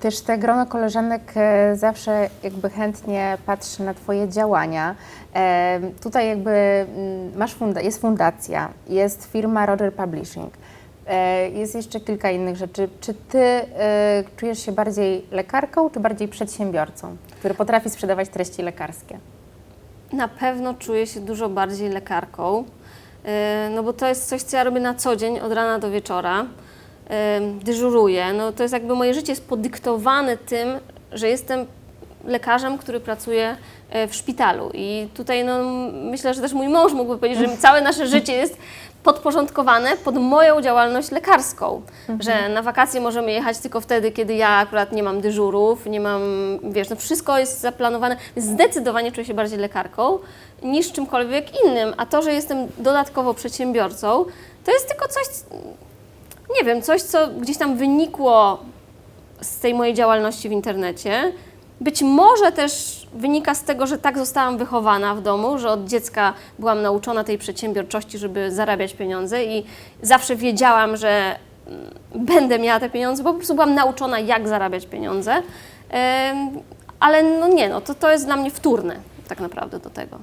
też te grono koleżanek e, zawsze jakby chętnie patrzy na Twoje działania. E, tutaj jakby mm, masz funda- jest fundacja, jest firma Roger Publishing, e, jest jeszcze kilka innych rzeczy. Czy Ty czujesz się bardziej lekarką, czy bardziej przedsiębiorcą, który potrafi sprzedawać treści lekarskie? Na pewno czuję się dużo bardziej lekarką, no bo to jest coś, co ja robię na co dzień, od rana do wieczora. Dyżuruję, no to jest jakby moje życie jest podyktowane tym, że jestem lekarzem, który pracuje e, w szpitalu. I tutaj no, myślę, że też mój mąż mógłby powiedzieć, że całe nasze życie jest podporządkowane pod moją działalność lekarską. Że na wakacje możemy jechać tylko wtedy, kiedy ja akurat nie mam dyżurów, nie mam, wiesz, no wszystko jest zaplanowane. Zdecydowanie czuję się bardziej lekarką niż czymkolwiek innym. A to, że jestem dodatkowo przedsiębiorcą, to jest tylko coś, nie wiem, coś, co gdzieś tam wynikło z tej mojej działalności w internecie. Być może też wynika z tego, że tak zostałam wychowana w domu, że od dziecka byłam nauczona tej przedsiębiorczości, żeby zarabiać pieniądze i zawsze wiedziałam, że mm, będę miała te pieniądze, bo po prostu byłam nauczona, jak zarabiać pieniądze. Ale no nie, no to, to jest dla mnie wtórne tak naprawdę do tego.